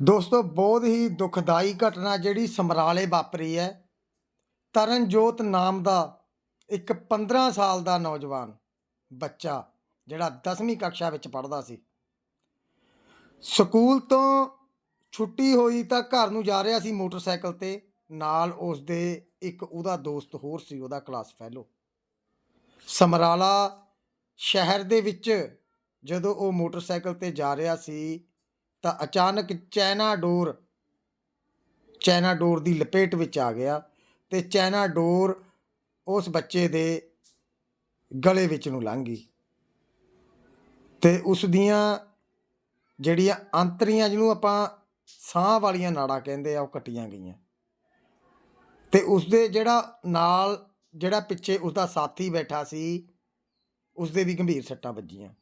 ਦੋਸਤੋ, ਬਹੁਤ ਹੀ ਦੁਖਦਾਈ ਘਟਨਾ ਜਿਹੜੀ ਸਮਰਾਲੇ ਵਾਪਰੀ ਹੈ। ਤਰਨਜੋਤ ਨਾਮ ਦਾ ਇੱਕ 15 ਸਾਲ ਦਾ ਨੌਜਵਾਨ ਬੱਚਾ, ਜਿਹੜਾ 10ਵੀਂ ਕਕਸ਼ਾ ਵਿੱਚ ਪੜ੍ਹਦਾ ਸੀ। ਸਕੂਲ ਤੋਂ ਛੁੱਟੀ ਹੋਈ ਤਾਂ ਘਰ ਨੂੰ ਜਾ ਰਿਹਾ ਸੀ ਮੋਟਰਸਾਈਕਲ ਤੇ। ਨਾਲ ਉਸ ਦੇ ਇੱਕ ਉਹਦਾ ਦੋਸਤ ਹੋਰ ਸੀ, ਉਹਦਾ ਕਲਾਸ ਫੈਲੋ। ਸਮਰਾਲਾ ਸ਼ਹਿਰ ਦੇ ਵਿੱਚ ਜਦੋਂ ਉਹ ਮੋਟਰਸਾਈਕਲ ਤੇ ਜਾ ਰਿਹਾ ਸੀ ਤਾਂ ਅਚਾਨਕ ਚੈਨਾ ਡੋਰ ਚੈਨਾ ਡੋਰ ਦੀ ਲਪੇਟ ਵਿੱਚ ਆ ਗਿਆ ਤੇ ਚੈਨਾ ਡੋਰ ਉਸ ਬੱਚੇ ਦੇ ਗਲੇ ਵਿੱਚ ਨੂੰ ਲੰਘ ਗਈ ਤੇ ਉਸ ਦੀਆਂ ਜਿਹੜੀਆਂ ਅੰਤਰੀਆਂ ਜਿਹਨੂੰ ਆਪਾਂ ਸਾਹ ਵਾਲੀਆਂ ਨਾੜਾਂ ਕਹਿੰਦੇ ਆ, ਉਹ ਕੱਟੀਆਂ ਗਈਆਂ। ਤੇ ਉਸ ਦੇ ਜਿਹੜਾ ਨਾਲ, ਜਿਹੜਾ ਪਿੱਛੇ ਉਸ ਦਾ ਸਾਥੀ ਬੈਠਾ ਸੀ ਉਸ ਦੇ ਵੀ ਗੰਭੀਰ ਸੱਟਾਂ ਵੱਜੀਆਂ।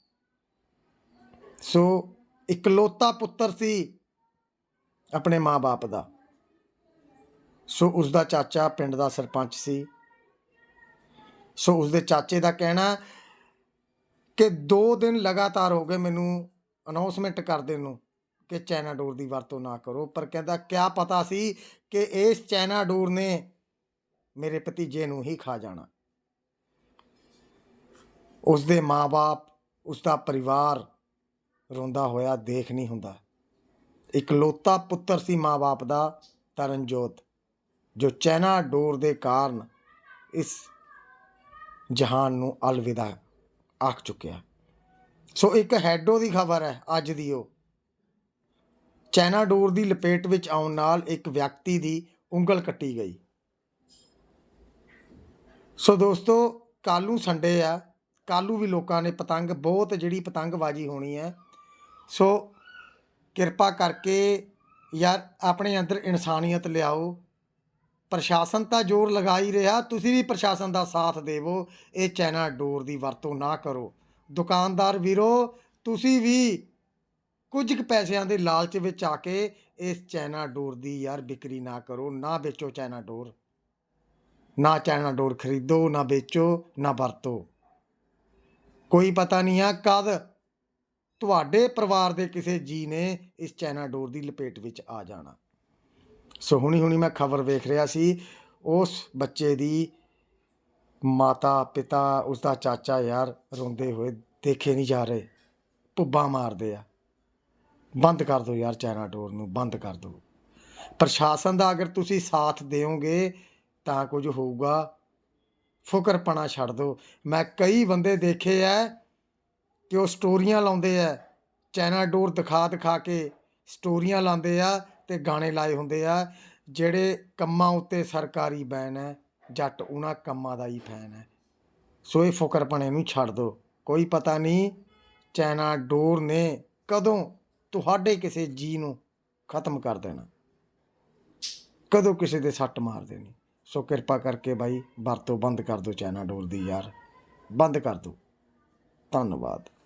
ਸੋ ਇਕਲੌਤਾ ਪੁੱਤਰ ਸੀ ਆਪਣੇ ਮਾਪੇ ਦਾ। ਸੋ ਉਸ ਦਾ ਚਾਚਾ ਪਿੰਡ ਦਾ ਸਰਪੰਚ ਸੀ। ਸੋ ਉਸ ਦੇ ਚਾਚੇ ਦਾ ਕਹਿਣਾ ਕਿ 2 ਦਿਨ ਲਗਾਤਾਰ ਹੋ ਗਏ ਮੈਨੂੰ ਅਨਾਉਂਸਮੈਂਟ ਕਰਦੇ ਨੂੰ ਕਿ ਚਾਈਨਾ ਡੋਰ ਦੀ ਵਰਤੋਂ ਨਾ ਕਰੋ। ਪਰ ਕਹਿੰਦਾ, ਕਿਆ ਪਤਾ ਸੀ ਕਿ ਇਸ ਚਾਈਨਾ ਡੋਰ ਨੇ ਮੇਰੇ ਭਤੀਜੇ ਨੂੰ ਹੀ ਖਾ ਜਾਣਾ? ਉਸ ਦੇ ਮਾਪੇ ਉਸ ਦਾ ਪਰਿਵਾਰ ਰੋਂਦਾ ਹੋਇਆ ਦੇਖ ਨਹੀਂ ਹੁੰਦਾ। ਇਕਲੌਤਾ ਪੁੱਤਰ ਸੀ ਮਾਪੇ ਦਾ ਤਰਨਜੋਤ, ਜੋ ਚਾਈਨਾ ਡੋਰ ਦੇ ਕਾਰਨ ਇਸ ਜਹਾਨ ਨੂੰ ਅਲਵਿਦਾ ਆਖ ਚੁੱਕਿਆ। ਸੋ ਇੱਕ ਹੈਡੋ ਦੀ ਖਬਰ ਹੈ ਅੱਜ ਦੀ ਉਹ। ਚਾਈਨਾ ਡੋਰ ਦੀ ਲਪੇਟ ਵਿੱਚ ਆਉਣ ਨਾਲ ਇੱਕ ਵਿਅਕਤੀ ਦੀ ਉਂਗਲ ਕੱਟੀ ਗਈ। ਸੋ ਦੋਸਤੋ ਕੱਲ੍ਹ ਨੂੰ ਸੰਡੇ ਆ। ਕੱਲ੍ਹ ਨੂੰ ਵੀ ਲੋਕਾਂ ਨੇ ਪਤੰਗ, ਬਹੁਤ ਜਿਹੜੀ ਪਤੰਗਬਾਜ਼ੀ ਹੋਣੀ ਹੈ ਸੋ ਕਿਰਪਾ ਕਰਕੇ ਯਾਰ ਆਪਣੇ ਅੰਦਰ ਇਨਸਾਨੀਅਤ ਲਿਆਓ। ਪ੍ਰਸ਼ਾਸਨ ਤਾਂ ਜ਼ੋਰ ਲਗਾ ਹੀ ਰਿਹਾ। ਤੁਸੀਂ ਵੀ ਪ੍ਰਸ਼ਾਸਨ ਦਾ ਸਾਥ ਦੇਵੋ। ਇਹ ਚਾਈਨਾ ਡੋਰ ਦੀ ਵਰਤੋਂ ਨਾ ਕਰੋ। ਦੁਕਾਨਦਾਰ ਵੀਰੋ, ਤੁਸੀਂ ਵੀ ਕੁਝ ਕੁ ਪੈਸਿਆਂ ਦੇ ਲਾਲਚ ਵਿੱਚ ਆ ਕੇ ਇਸ ਚਾਈਨਾ ਡੋਰ ਦੀ ਯਾਰ ਵਿਕਰੀ ਨਾ ਕਰੋ। ਨਾ ਵੇਚੋ ਚਾਈਨਾ ਡੋਰ। ਨਾ ਚਾਈਨਾ ਡੋਰ ਖਰੀਦੋ, ਨਾ ਵੇਚੋ, ਨਾ ਵਰਤੋ। ਕੋਈ ਪਤਾ ਨਹੀਂ ਆ ਕਦ ਤੁਹਾਡੇ ਪਰਿਵਾਰ ਦੇ ਕਿਸੇ ਜੀ ਨੇ ਇਸ ਚਾਈਨਾ ਡੋਰ ਦੀ ਲਪੇਟ ਵਿੱਚ ਆ ਜਾਣਾ। ਸੋ ਹੁਣੀ ਹੁਣੀ ਮੈਂ ਖਬਰ ਵੇਖ ਰਿਹਾ ਸੀ, ਉਸ ਬੱਚੇ ਦੀ ਮਾਤਾ, ਪਿਤਾ ਉਸ ਦਾ ਚਾਚਾ ਯਾਰ ਰੋਂਦੇ ਹੋਏ ਦੇਖੇ ਨਹੀਂ ਜਾ ਰਹੇ। ਭੁੱਬਾਂ ਮਾਰਦੇ ਆ। ਬੰਦ ਕਰ ਦਿਓ ਯਾਰ ਚਾਈਨਾ ਡੋਰ ਨੂੰ, ਬੰਦ ਕਰ ਦਿਓ ਪ੍ਰਸ਼ਾਸਨ ਦਾ ਅਗਰ ਤੁਸੀਂ ਸਾਥ ਦਿਓਗੇ, ਤਾਂ ਕੁਝ ਹੋਊਗਾ। ਫੁਕਰਪਣਾ ਛੱਡ ਦਿਓ ਮੈਂ ਕਈ ਬੰਦੇ ਦੇਖੇ ਐ ਕਿ ਉਹ ਸਟੋਰੀਆਂ ਲਾਉਂਦੇ ਐ ਚਾਈਨਾ ਡੋਰ ਦਿਖਾ ਦਿਖਾ ਕੇ ਸਟੋਰੀਆਂ ਲਾਉਂਦੇ ਆ ਤੇ ਗਾਣੇ ਲਾਏ ਹੁੰਦੇ ਆ। ਜਿਹੜੇ ਕੰਮਾਂ ਉੱਤੇ ਸਰਕਾਰੀ ਬੈਨ ਹੈ, ਜੱਟ ਉਹਨਾਂ ਕੰਮਾਂ ਦਾ ਹੀ ਫੈਨ ਹੈ। ਸੋ ਇਹ ਫੁਕਰਪਣੇ ਨੂੰ ਛੱਡ ਦਿਓ ਕੋਈ ਪਤਾ ਨਹੀਂ ਚਾਈਨਾ ਡੋਰ ਨੇ ਕਦੋਂ ਤੁਹਾਡੇ ਕਿਸੇ ਜੀ ਨੂੰ ਖਤਮ ਕਰ ਦੇਣਾ। ਕਦੋਂ ਕਿਸੇ ਦੇ ਸੱਟ ਮਾਰ ਦੇਣੀ। ਸੋ ਕਿਰਪਾ ਕਰਕੇ ਬਾਈ, ਵਰਤੋਂ ਬੰਦ ਕਰ ਦਿਓ ਚਾਈਨਾ ਡੋਰ ਦੀ ਯਾਰ। ਬੰਦ ਕਰ ਦਿਓ ਧੰਨਵਾਦ।